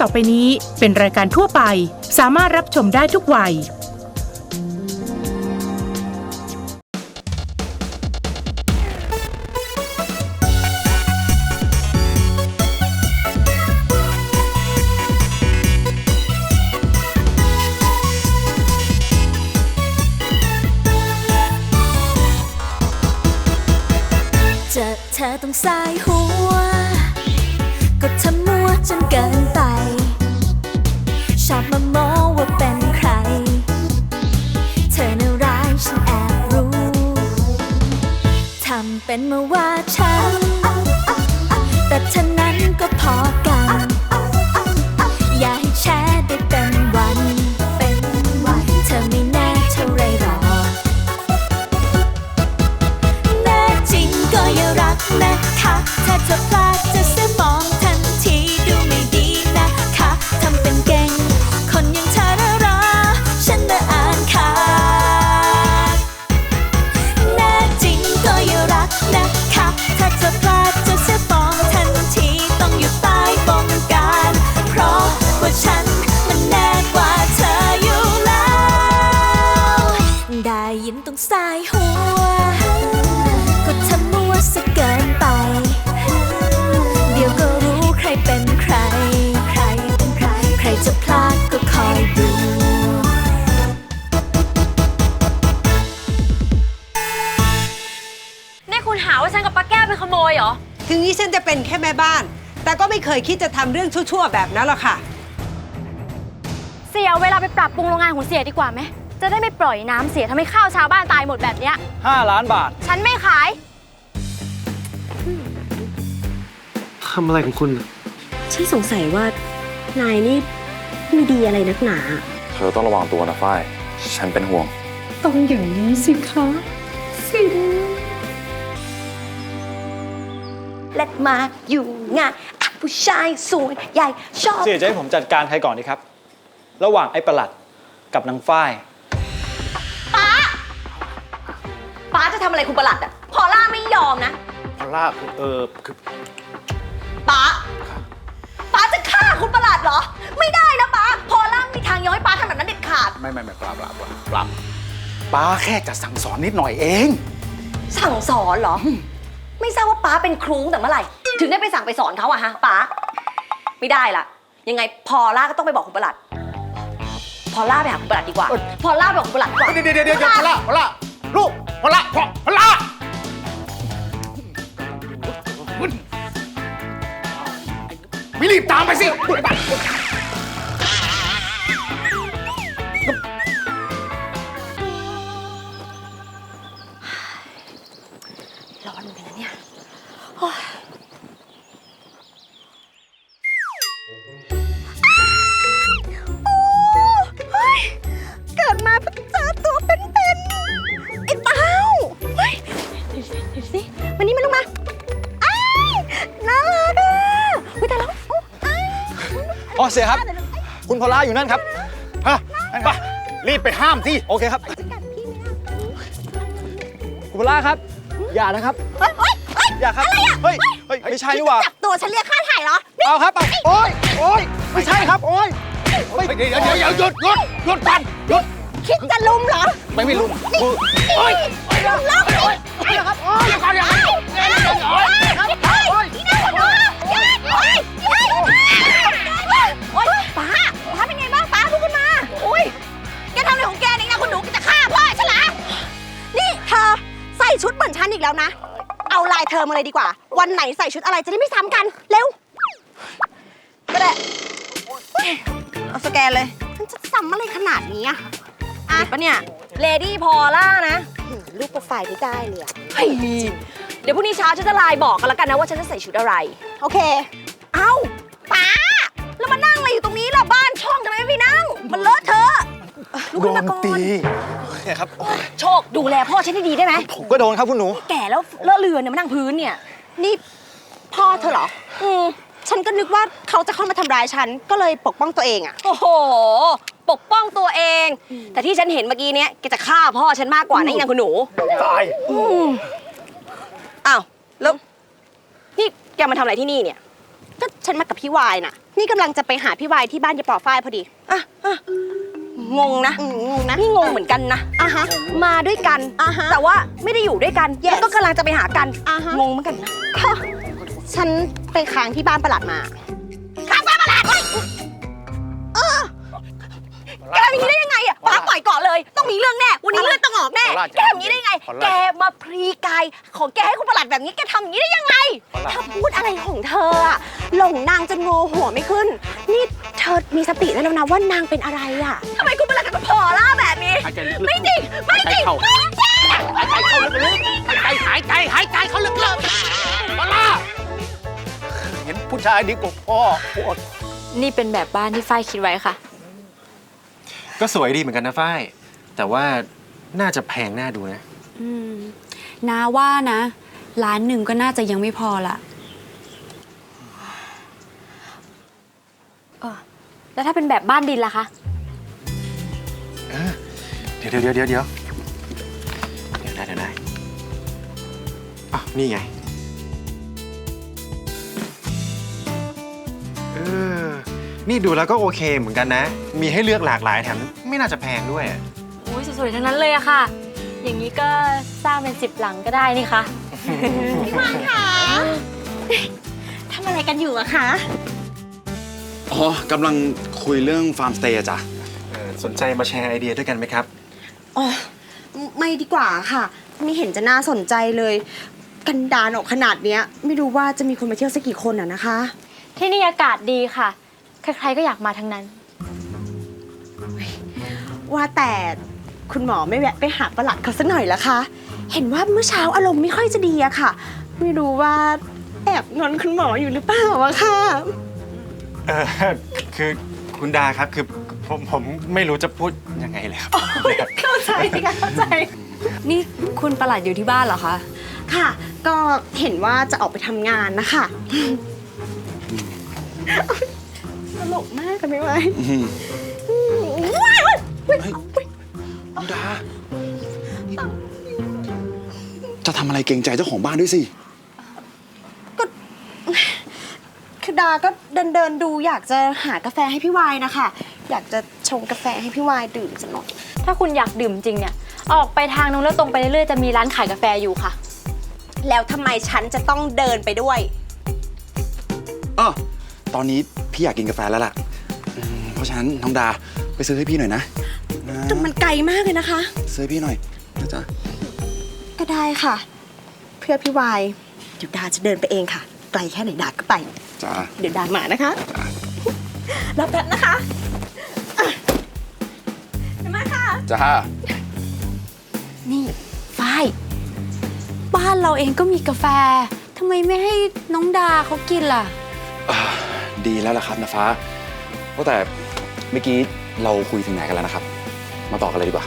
ต่อไปนี้เป็นรายการทั่วไป สามารถรับชมได้ทุกวัย เจอเธอต้องสายหัว ก็ทำมัวจนเกิน ทำเป็นมาว่าฉันแต่ฉันนั้นก็พอกัน ฉันจะเป็นแค่แม่บ้าน แต่ก็ไม่เคยคิดจะทำเรื่องชั่วๆแบบนั้นหรอกค่ะ เสียเวลาไปปรับปรุงโรงงานของเสียดีกว่าไหม จะได้ไม่ปล่อยน้ำเสียทำให้ข้าวชาวบ้านตายหมดแบบเนี้ย 5 ล้านบาท ฉันไม่ขาย ทำอะไรของคุณ ฉันสงสัยว่า นายนี่มีดีอะไรนักหนา เธอต้องระวังตัวนะฝ้าย ฉันเป็นห่วง ต้องอย่างนี้สิคะ เล็ดมาอยู่งานอะผู้ชายสวยใหญ่ชอบ เสียจะให้ผมจัดการใครก่อนดีครับ ระหว่างไอ้ประหลัดกับนางฝ้ายป้าจะทำอะไรคุณประหลัดอะพอล่าไม่ยอมนะ พอลล่าคือเออคือป้าป้าจะฆ่าคุณประหลัดเหรอ ไม่ได้นะป้าพอล่ามีทางยอมให้ป้าทำแบบนั้นเด็ดขาด ไม่ไม่ไม่ปลาปลาปลาปลาป้าแค่จะสั่งสอนนิดหน่อยเอง สั่งสอนเหรอ ไม่ทราบว่าป้าเป็นครูตั้งแต่เมื่อไหร่ ถึงได้ไปสั่งไปสอนเขาอะฮะป้าไม่ได้ละยังไงพอล่าก็ต้องไปบอกคุณประหลัด พอล่าไปหาคุณประหลัดดีกว่า พอล่าไปบอกคุณประหลัดดีกว่าเดี๋ยวเดี๋ยวเดี๋ยวพอลล่าพอลล่าลูกพอลล่าพอพอลล่าไม่รีบตามไปสิ เสียครับ คุณพอลล่าอยู่นั่นครับฮะไปรีบไปห้ามที่โอเคครับจะกัดพี่ไหมอะคุณพอลล่าครับ อย่านะครับ เฮ้ยเฮ้ยเฮ้ยอย่าครับอะไรอะเฮ้ย เฮ้ย ไม่ใช่นี่หว่า จับตัวฉันเรียกค่าถ่ายเหรอนี่เอาครับเอาโอ๊ยโอ๊ยไม่ใช่ครับ โอ๊ยเฮ้ยเดี๋ยวเดี๋ยวเดี๋ยวหยุดหยุดหยุดกันหยุด คิดจะลุมเหรอไม่ไม่ลุมโอ๊ย ลุมแล้วโอ๊ยเดี๋ยวครับเดี๋ยวก่อนเดี๋ยวก่อนเดี๋ยวเดี๋ยวเดี๋ยว เอาลายเธอมาเลยดีกว่า วันไหนใส่ชุดอะไรจะได้ไม่ซ้ำกัน เร็ว ก็ได้เอาสแกนเลยมันจะซ้ำอะไรขนาดนี้อะอะปะเนี่ย เลดี้พอล่านะรูปโปรไฟล์ไม่ได้เลยอะเฮ้ยเดี๋ยวพรุ่งนี้เช้าฉันจะไลน์บอกกันแล้วกันนะว่าฉันจะใส่ชุดอะไร โอเค เอ้าป้า แล้วมานั่งอะไรอยู่ตรงนี้ล่ะบ้านช่องทำไมไม่ไปนั่ง มันเลอะเทอะลุกโดขึ้นนมาก่อนตี เนี่ยครับโชคดูแลพ่อฉันให้ดีได้ไหม ผมก็โดนครับคุณหนู แก่แล้วเลอะเลือนเนี่ยมานั่งพื้นเนี่ย นี่พ่อเธอเหรอ อืมฉันก็นึกว่าเขาจะเข้ามาทำร้ายฉัน ก็เลยปกป้องตัวเองอะโอ้โห ปกป้องตัวเอง แต่ที่ฉันเห็นเมื่อกี้เนี้ยแกจะฆ่าพ่อฉันมากกว่านะอีนางคุณหนู ตายอืมอ้าว แล้ว นี่แกมาทำอะไรที่นี่เนี่ย ก็ฉันมากับพี่วายน่ะ นี่กำลังจะไปหาพี่วายที่บ้านยายปอฝ้ายพอดี อะอะ งงนะ งงนะ นี่งงเหมือนกันนะอะฮะ มาด้วยกัน อะฮะ แต่ว่าไม่ได้อยู่ด้วยกันแล้วก็กำลังจะไปหากัน อะฮะ งงเหมือนกันนะค่ะฉันไปค้างที่บ้านประหลัดมาค้างบ้านประหลัดเฮ้ยเออแกทำอย่างนี้ได้ยังไงอะป้าปล่อยเกาะเลย ต้องมีเรื่องแน่ วันนี้เลือดต้องออกแน่ประหลาดแกทำอย่างนี้ได้ยังไงประหลาด แกมาพรีกายของแกให้คุณประหลัดแบบนี้ แกทำอย่างนี้ได้ยังไง เธอพูดอะไรของเธออะหลงนางจนโงหัวไม่ขึ้น นี่เธ อมีสติได้แล้วนะว่านางเป็นอะไรอะทำไมคุณประหลัดกับพอล่าแบบนี้ หายใจลึกๆไม่จริง ไม่จริงหายใจเข้าไม่จริงหายใจเข้าลึกๆหายใจหายใจหายใจเข้าลึกๆมาล่าเห็นผู้ชายดีกว่าพ่อปวดนี่เป็นแบบบ้านที่ฝ้ายคิดไว้ค่ะ ก็สวยดีเหมือนกันนะฝ้าย แต่ว่าน่าจะแพงน่าดูนะ อืมนาว่านะ ล้านหนึ่งก็น่าจะยังไม่พอละ แล้วถ้าเป็นแบบบ้านดินล่ะคะ เดี๋ยวเดี๋ยวเดี๋ยวเดี๋ยวเดี๋ยวได้เดี๋ยวได้อะนี่ไง เออ นี่ดูแล้วก็โอเคเหมือนกันนะ มีให้เลือกหลากหลายแถมไม่น่าจะแพงด้วยอะอุ้ยสวยๆทั้งนั้นเลยอะค่ะ อย่างนี้ก็สร้างเป็นสิบหลังก็ได้นี่คะทำอะไรกันอยู่อะคะ อ๋อกำลังคุยเรื่องฟาร์มสเตย์อะจ้ะเออสนใจมาแชร์ไอเดียด้วยกันไหมครับ อ๋อไม่ดีกว่าค่ะ ไม่เห็นจะน่าสนใจเลย กันดานออกขนาดเนี้ย ไม่รู้ว่าจะมีคนมาเที่ยวสักกี่คนอะนะคะ ที่นี่อากาศดีค่ะ ใครๆก็อยากมาทั้งนั้น ว่าแต่คุณหมอไม่แวะไปหาประหลัดเขาสักหน่อยละคะ เห็นว่าเมื่อเช้าอารมณ์ไม่ค่อยจะดีอะค่ะ ไม่รู้ว่าแอบงอนคุณหมออยู่หรือเปล่าอะค่ะ เออคือคุณดาครับคือผมผมไม่รู้จะพูดยังไงเลยครับ เข้าใจค่ะเข้าใจ นี่คุณประหลัดอยู่ที่บ้านเหรอคะ ค่ะ ก็เห็นว่าจะออกไปทำงานนะคะตลกมากกันไม่ไหวอื้อหือว้ายว้ายเฮ้ยน้องดานี่จะทำอะไรเกรงใจเจ้าของบ้านด้วยสิ คือ ดาก็เดินเดินๆดูอยากจะหากาแฟให้พี่วายนะคะ อยากจะชงกาแฟให้พี่วายดื่มสักหน่อยถ้าคุณอยากดื่มจริงเนี่ย ออกไปทางนู้นแล้วตรงไปเรื่อยๆ จะมีร้านขายกาแฟอยู่ค่ะ แล้วทำไมฉันจะต้องเดินไปด้วยเออตอนนี้พี่อยากกินกาแฟแล้วล่ะอืมเพราะฉะนั้นน้องดาไปซื้อให้พี่หน่อยนะนะแต่มันไกลมากเลยนะคะ ซื้อให้พี่หน่อยนะจ๊ะ ก็ได้ค่ะ เพื่อพี่วายเดี๋ยวดาจะเดินไปเองค่ะ ไกลแค่ไหนดาก็ไป จ้าเดี๋ยวดามานะคะ รับแป๊บนะคะอะเดี๋ยวมาค่ะ จ้านี่ฝ้ายบ้านเราเองก็มีกาแฟทำไมไม่ให้น้องดาเขากินล่ะ อ่าดีแล้วล่ะครับนะฟ้าว่าแต่เมื่อกี้เราคุยถึงไหนกันแล้วนะครับ มาต่อกันเลยดีกว่า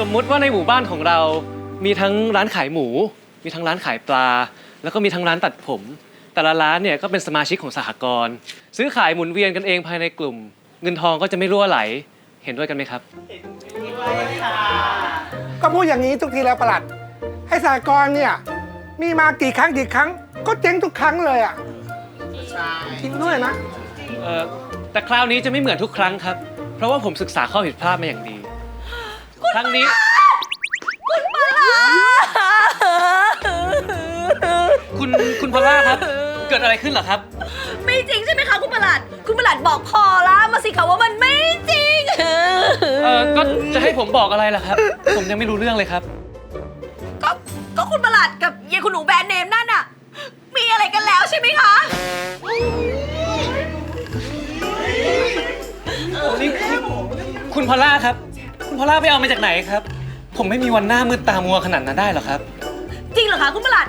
สมมุติว่าในหมู่บ้านของเรา มีทั้งร้านขายหมู มีทั้งร้านขายปลา แล้วก็มีทั้งร้านตัดผม แต่ละร้านเนี่ยก็เป็นสมาชิกของสหกรณ์ซื้อขายหมุนเวียนกันเองภายในกลุ่ม เงินทองก็จะไม่รั่วไหล เห็นด้วยกันไหมครับ ก็พูดอย่างนี้ทุกทีแล้วประหลัด ให้สากรณ์เนี่ย มีมากี่ครั้งกี่ครั้ง ก็เจ๊งทุกครั้งเลยอะจริงด้วยนะ เอ่อแต่คราวนี้จะไม่เหมือนทุกครั้งครับ เพราะว่าผมศึกษาข้อผิดพลาดมาอย่างดี ครั้งนี้คุณคุณพอลล่าครับ เกิดอะไรขึ้นเหรอครับ ไม่จริงใช่ไหมคะคุณประหลัด คุณประหลัดบอกพอละมาสิคะว่ามันไม่จริงเออก็จะให้ผมบอกอะไรล่ะครับ ผมยังไม่รู้เรื่องเลยครับ ก็ก็คุณประหลัดกับเยายคุณหนูแบรนด์เนมนั่นน่ะ มีอะไรกันแล้วใช่ไหมคะ นี่นี่คุณพอลล่าครับคุณ พอลล่าไปเอามาจากไหนครับ ผมไม่มีวันหน้ามืดตามัวขนาดนั้นได้หรอกครับ จริงเหรอคะคุณประหลัด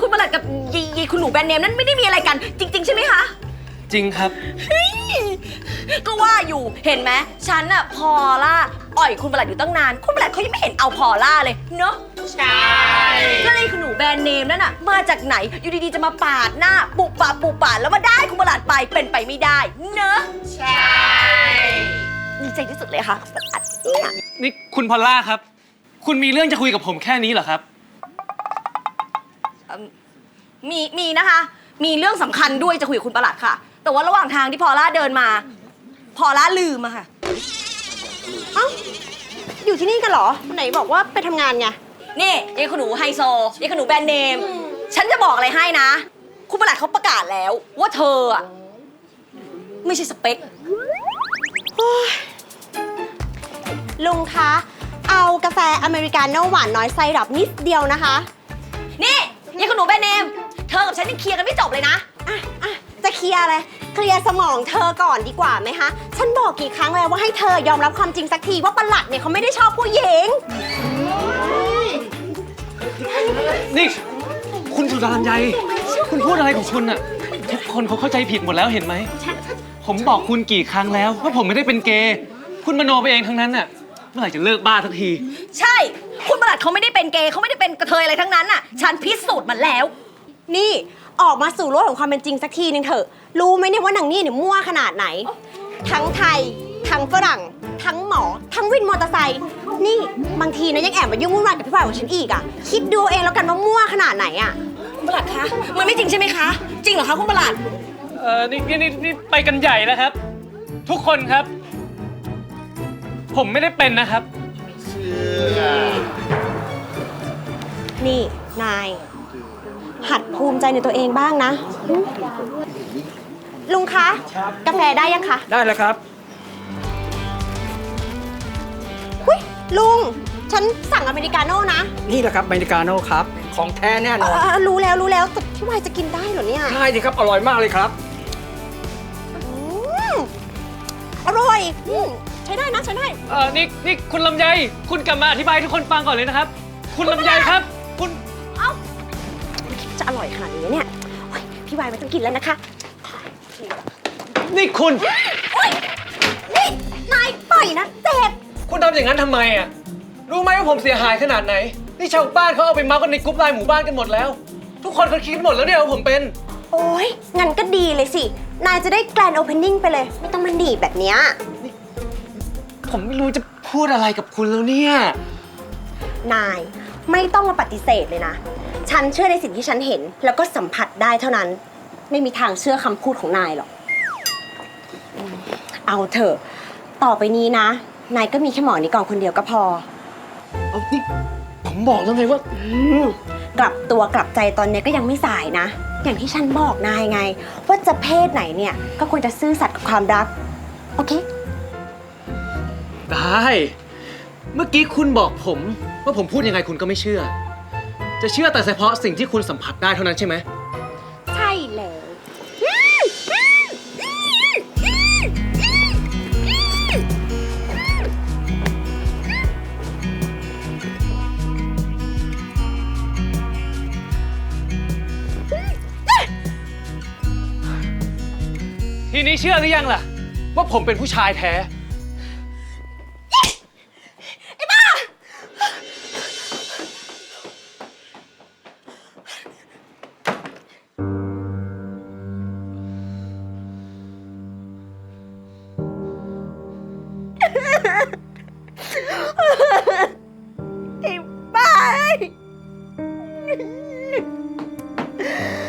คุณประหลัดกับเยายเยายคุณหนูแบรนด์เนมนั้นไม่ได้มีอะไรกัน จริง ๆ ใช่ไหมคะ จริงครับก็ว่าอยู่เห็นไหมฉันอะพอล่าอ่อยคุณประหลัดอยู่ตั้งนาน คุณประหลัดเขายังไม่เห็นเอาพอล่าเลยเนาะใช่แล้วไอ้คุณหนูแบรนด์เนมนั่นอะมาจากไหนอยู่ดีๆจะมาปาดหน้าปุบปาดปุบปาดแล้วมาได้คุณประหลัดไปเป็นไปไม่ได้ เนอะใช่ใจที่สุดเลยค่ะประหลัด เนี่ย นี่คุณพอลล่าครับ คุณมีเรื่องจะคุยกับผมแค่นี้เหรอครับ มีมีนะคะ มีเรื่องสำคัญด้วยจะคุยกับคุณประหลัดค่ะ แต่ว่าระหว่างทางที่พอล่าเดินมา พอล่าลืมอะค่ะอยู่ที่นี่กันเหรอ ไหนบอกว่าไปทำงานไง นี่ยายขนูไฮโซยายขนูแบรนด์เนม ฉันจะบอกอะไรให้นะ คุณประหลัดเขาประกาศแล้ว ว่าเธออะไม่ใช่สเปค ลุงคะ เอากาแฟอเมริกาโน่หวานน้อยไซรัปนิดเดียวนะคะ นี่ยายขนูแบรนด์เนม เธอกับฉันยังเคลียร์กันไม่จบเลยนะ อะอะจะเคลียร์อะไร เคลียร์สมองเธอก่อนดีกว่าไหมคะ ฉันบอกกี่ครั้งแล้วว่าให้เธอยอมรับความจริงสักทีว่าประหลัดเนี่ยเขาไม่ได้ชอบผู้หญิง นี่คุณสุดารัญยัยคุณพูดอะไรของคุณอะทุกคนเขาเข้าใจผิดหมดแล้วเห็นไหม ผมบอกคุณกี่ครั้งแล้วว่าผมไม่ได้เป็นเกย์ คุณมโนไปเองทั้งนั้นน่ะเมื่อไหร่จะเลิกบ้าสักที ใช่ คุณประหลัดเขาไม่ได้เป็นเกย์เขาไม่ได้เป็นกระเทยอะไรทั้งนั้นน่ะ ฉันพิสูจน์มันแล้ว นี่ออกมาสู่โลกของความเป็นจริงสักทีนึงเถอะ รู้ไหมเนี่ยว่าหนังนี่เนี่ยมั่วขนาดไหน ทั้งไทย ทั้งฝรั่ง ทั้งหมอ ทั้งวินมอเตอร์ไซค์ นี่บางทีนะยังแอบมายุ่งวุ่นวายกับพี่ฝ่ายของฉันอีกอะคิดดูเองแล้วกันว่ามั่วขนาดไหนอะคุณประหลัดคะ มันไม่จริงใช่ไหมคะ จริงเหรอคะคุณประหลัด เออนี่นี่นี่นี่ไปกันใหญ่แล้วครับ ทุกคนครับ ผมไม่ได้เป็นนะครับ นี่ นาย หัดภูมิใจในตัวเองบ้างนะหึลุงคะ กาแฟได้ยังคะได้แล้วครับอุ้ยลุง ฉันสั่งอเมริกาโน่นะนี่แหละครับอเมริกาโน่ครับ ของแท้แน่นเออนอรู้แล้วรู้แล้วแต่พี่วายจะกินได้เหรอเนี่ย ใช่สิครับ อร่อยมากเลยครับ อืมอร่อยอืม ใช้ได้นะใช้ได้ เออนี่นี่คุณลำไย คุณกลับมาอธิบายให้ทุกคนฟังก่อนเลยนะครับ คุณลำไยครับ คุณจะอร่อยขนาดนี้เนี่ยโอ๊ยพี่วายไม่ต้องกินแล้วนะคะ นี่คุณนี่ นายปล่อยนะเจ็บ คุณทำอย่างนั้นทำไมอะ รู้ไหมว่าผมเสียหายขนาดไหน นี่ชาวบ้านเขาเอาไปเมาส์กันในกรุ๊ปไลน์หมู่บ้านกันหมดแล้ว ทุกคนเขาคิดหมดแล้วเนี่ยว่าผมเป็น โอ้ยงั้นก็ดีเลยสิ นายจะได้แกรนโอเพนนิ่งไปเลย ไม่ต้องมาหนีบแบบเนี้ย ผมไม่รู้จะพูดอะไรกับคุณแล้วเนี่ย นายไม่ต้องมาปฏิเสธเลยนะ ฉันเชื่อในสิ่งที่ฉันเห็น แล้วก็สัมผัสได้เท่านั้น ไม่มีทางเชื่อคำพูดของนายหรอกอืมเอาเถอะ ต่อไปนี้นะ นายก็มีแค่หมอนิกรคนเดียวก็พอ เอานี่ผมบอกแล้วไงว่า อืมกลับตัวกลับใจตอนเนี้ยก็ยังไม่สายนะ อย่างที่ฉันบอกนายไง ว่าจะเพศไหนเนี่ย ก็ควรจะซื่อสัตย์กับความรัก โอเค ได้ เมื่อกี้คุณบอกผม ว่าผมพูดยังไงคุณก็ไม่เชื่อ จะเชื่อแต่เฉพาะสิ่งที่คุณสัมผัสได้เท่านั้นใช่ไหม ใช่แล้วทีนี้เชื่อหรือยังล่ะ ว่าผมเป็นผู้ชายแท้ えっ?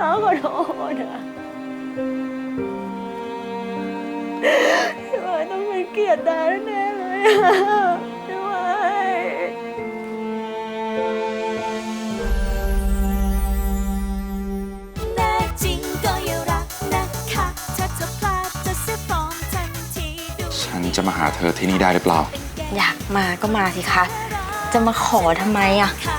น้องขอโทษนะพี่ไม้ต้องเป็นเกลียดดาแน่ๆเลยอะไม่ไหวแน่จริงก็อย่ารักนะคะถ้าเธอพลาดจะเสียฟอร์มทันทีดูฉันจะมาหาเธอที่นี่ได้หรือเปล่า อยากมาก็มาสิคะ จะมาขอทำไมอะ ค่ะ